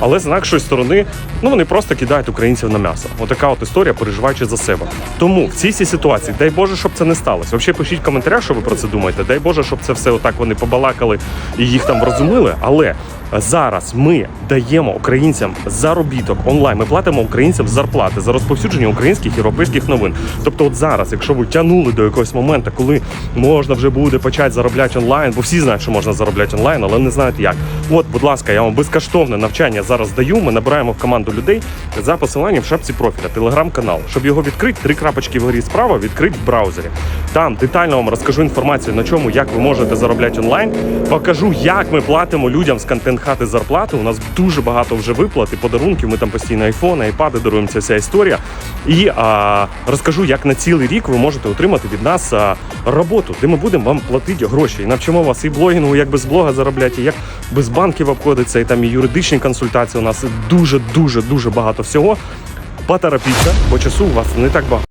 Але з іншої сторони, ну вони просто кидають українців на м'ясо. Отака от історія, переживаючи за себе. Тому в цій ситуації, дай Боже, щоб це не сталося. Взагалі пишіть в коментарях, що ви про це думаєте. Дай Боже, щоб це все отак вони побалакали і їх там врозумили. Але зараз ми даємо українцям заробіток онлайн. Ми платимо українцям зарплати за розповсюдження українських європейських новин. Тобто, от зараз, якщо ви тягнули до якогось моменту, коли можна вже буде почати заробляти онлайн, бо всі знають, що можна заробляти онлайн, але не знають як. От, будь ласка, я вам безкоштовне навчання зараз даю. Ми набираємо в команду людей за посиланням в шапці профіля, телеграм-канал. Щоб його відкрити, три крапочки вгорі справа відкрити в браузері. Там детально вам розкажу інформацію на чому, як ви можете заробляти онлайн. Покажу, як ми платимо людям з контент хати зарплати. У нас дуже багато вже виплат і подарунків. Ми там постійно айфони, айпади даруємо вся історія. І а, розкажу, як на цілий рік ви можете отримати від нас а, роботу, де ми будемо вам платити гроші. І навчимо вас і блогінгу, як без блога заробляти, і як без банків обходиться, і там і юридичні консультації. У нас дуже, дуже, дуже багато всього. Поторопіться, бо часу у вас не так багато.